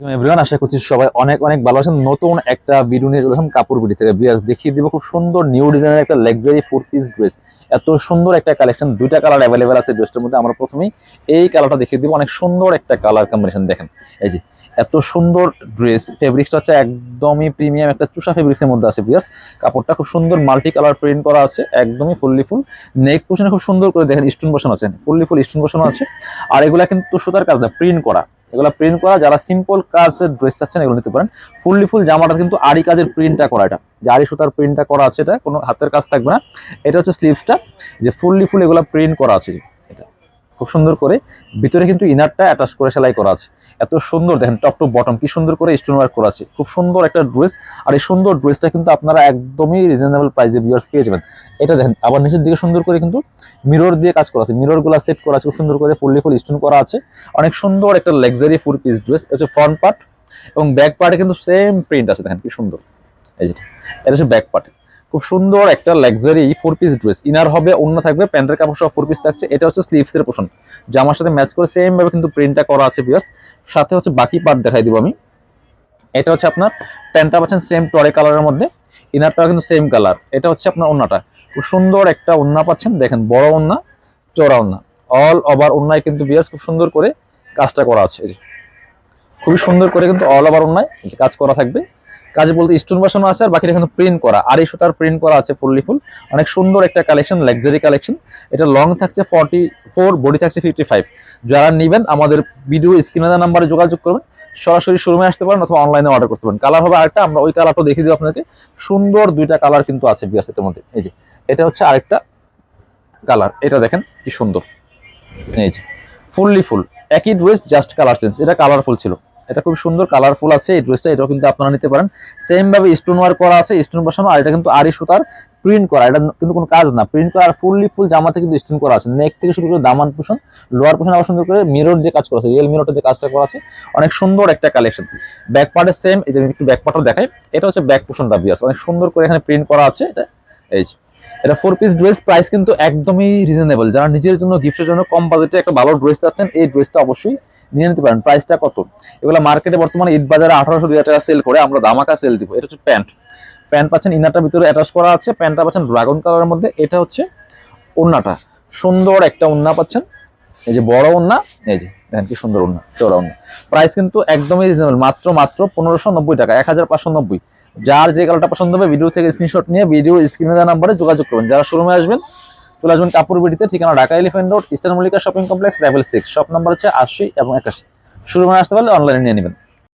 Everyone আশা করছি সবাই অনেক অনেক ভালো আছেন। নতুন একটা ভিডিও নিয়ে চলে কাপড় বিডি থেকে। বিয়ার্স, দেখিয়ে দিব খুব সুন্দর নিউ ডিজাইনের একটা লাক্সারি ফোর পিস ড্রেস এত সুন্দর একটা কালেকশন দুইটা কালার অ্যাভেলেবেল আছে ড্রেসটার মধ্যে। আমরা প্রথমেই এই কালারটা দেখিয়ে দিব। অনেক সুন্দর একটা কালার কম্বিনেশন দেখেন। এই যে, এত সুন্দর ড্রেস ফেব্রিক্সটা হচ্ছে একদমই প্রিমিয়াম একটা চুষা ফেব্রিক্সের মধ্যে আছে বিয়ার্স। কাপড়টা খুব সুন্দর মাল্টি কালার প্রিন্ট করা আছে, একদমই ফুললি ফুল নেক পোশনে খুব সুন্দর করে দেখেন স্টোন বসানো আছে। ফুললি ফুল স্টোন বসানো আছে। আর এগুলা কিন্তু সুতার কাজ না প্রিন্ট করা। এগুলো প্রিন্ট করা, যারা সিম্পল কাজের ড্রেস চাচ্ছেন, এগুলো নিতে পারেন। ফুললি ফুল জামাটা কিন্তু আড়ি কাজের প্রিন্টটা করা এটা। যে আড়ি সুতার প্রিন্টটা করা আছে এটা, কোনো হাতের কাজ থাকবে না। এটা হচ্ছে স্লিভসটা যে ফুললি ফুল এগুলো প্রিন্ট করা আছে। খুব সুন্দর করে। ভিতরে কিন্তু ইনারটা অ্যাটাচ করে সেলাই করা আছে। এত সুন্দর, দেখেন টপ টু বটম কি সুন্দর করে স্টোন ওয়ার্ক করা আছে। খুব সুন্দর একটা ড্রেস আর এই সুন্দর ড্রেসটা কিন্তু আপনারা একদমই রিজনেবল প্রাইসে ভিউয়ার্স পেয়ে যাবেন। এটা দেখেন, আবার নিচের দিকে সুন্দর করে কিন্তু মিরর দিয়ে কাজ করা আছে। মিররগুলা সেট করা আছে, খুব সুন্দর করে ফুললি ফুল স্টোন করা আছে। অনেক সুন্দর একটা লাক্সারি ফুল পিস ড্রেস হচ্ছে ফ্রন্ট পার্ট এবং ব্যাক পার্টে কিন্তু সেম প্রিন্ট আছে, দেখেন কি সুন্দর। এই যে, এটা হচ্ছে ব্যাক পার্টে খুব সুন্দর একটা luxury four piece dress inner হবে, অন্য থাকবে প্যান্টের কাপড় সহ ফোর পিস থাকছে। এটা হচ্ছে স্লিভস এর পোষণ জামার সাথে ম্যাচ করে সেম ভাবে কিন্তু প্রিন্টটা করা আছে বিয়াস সাথে হচ্ছে বাকি পার্ট দেখাই দিব আমি। এটা হচ্ছে আপনার প্যান্টটা পাচ্ছেন সেম টরে কালারের মধ্যে। ইনারটা কিন্তু সেম কালার এটা হচ্ছে আপনার ওন্নাটা। খুব সুন্দর একটা ওন্না পাচ্ছেন। দেখেন, বড় ওন্না চড়া ওন্না। অল ওভার ওন্নায় কিন্তু বিয়াস খুব সুন্দর করে কাজটা করা আছে। খুবই সুন্দর করে কিন্তু অল ওভার ওন্নায় কাজ করা থাকবে। কাজ বলতে স্টোন বসানো আছে আর বাকিটা এখানে প্রিন্ট করা। আড়াই সুতার প্রিন্ট করা আছে ফুললি ফুল অনেক সুন্দর একটা কালেকশন লাক্সারি কালেকশন এটা লং থাকছে ফর্টি ফোর বডি থাকছে ফিফটি ফাইভ যারা নেবেন, আমাদের ভিডিও স্ক্রিনে নাম্বারে যোগাযোগ করবেন। সরাসরি শোরুমে আসতে পারেন অথবা অনলাইনে অর্ডার করতে পারেন। কালার হবে আরেকটা, আমরা ওই কালারটা দেখিয়ে দিব আপনাকে। সুন্দর দুইটা কালার কিন্তু আছে বিয়াসেটের মধ্যে। এই যে, এটা হচ্ছে আরেকটা কালার এটা দেখেন কি সুন্দর। এই যে ফুললি ফুল একই ড্রেস জাস্ট কালার চেঞ্জ এটা কালারফুল ছিল। এটা খুব সুন্দর কালারফুল আছে, এই ড্রেসটা এটাও কিন্তু আপনারা নিতে পারেন। সেম ভাবে স্টোন ওয়ার্ক করা আছে স্টোন বসানো আর এটা কিন্তু আড়ি সুতার প্রিন্ট করা, এটা কিন্তু কোনো কাজ না। প্রিন্ট করা আর ফুললি ফুল জামাতে কিন্তু স্টোন করা আছে। নেক থেকে শুরু করে দামান পোষণ লোয়ার পোষণ আবার সুন্দর করে মিরর দিয়ে কাজ করা আছে রিয়েল মিররটা দিয়ে কাজটা করা আছে। অনেক সুন্দর একটা কালেকশন ব্যাক পার্টে সেম আমি একটু ব্যাক পার্টও দেখাই। এটা হচ্ছে ব্যাক পোষণটা বিয়ার্স অনেক সুন্দর করে এখানে প্রিন্ট করা আছে এটা। এই এটা ফোর পিস ড্রেস প্রাইস কিন্তু একদমই রিজনেবল যারা নিজের জন্য গিফটের জন্য কম বাজেটে একটা ভালো ড্রেস চাচ্ছেন, এই ড্রেসটা অবশ্যই নিয়ে নিতে পারেন। প্রাইসটা কত? এগুলো মার্কেটে বর্তমানে ঈদ বাজারে আঠারোশো, দুই টাকা সেল করে আমরা দামাকা সেল দিব। এটা হচ্ছে প্যান্ট। প্যান্ট পাচ্ছেন ইনারটার ভিতরে অ্যাটাচ করা আছে। প্যান্টটা পাচ্ছেন ড্রাগন কালারের মধ্যে। এটা হচ্ছে ওন্নাটা। সুন্দর একটা ওন্না পাচ্ছেন। এই যে বড় ওন্না, এই যে দেখেন কি সুন্দর ওন্না, চওড়া ওন্না। প্রাইস কিন্তু একদমই রিজনেবল মাত্র মাত্র পনেরোশো নব্বই টাকা, এক হাজার পাঁচশো নব্বই। যার যে কালারটা পছন্দ হবে ভিডিও থেকে স্ক্রিনশট নিয়ে ভিডিও স্ক্রিনে দেওয়া নাম্বারে যোগাযোগ করবেন। যারা শোরুমে আসবেন চলে আসবেন কাপড় বিডিতে ঠিকানা Dhaka Elephant Road Eastern Mallika shopping complex level six, shop number হচ্ছে আশি এবং একাশি। শুরু আসতে পারলে অনলাইনে নিয়ে নেবেন।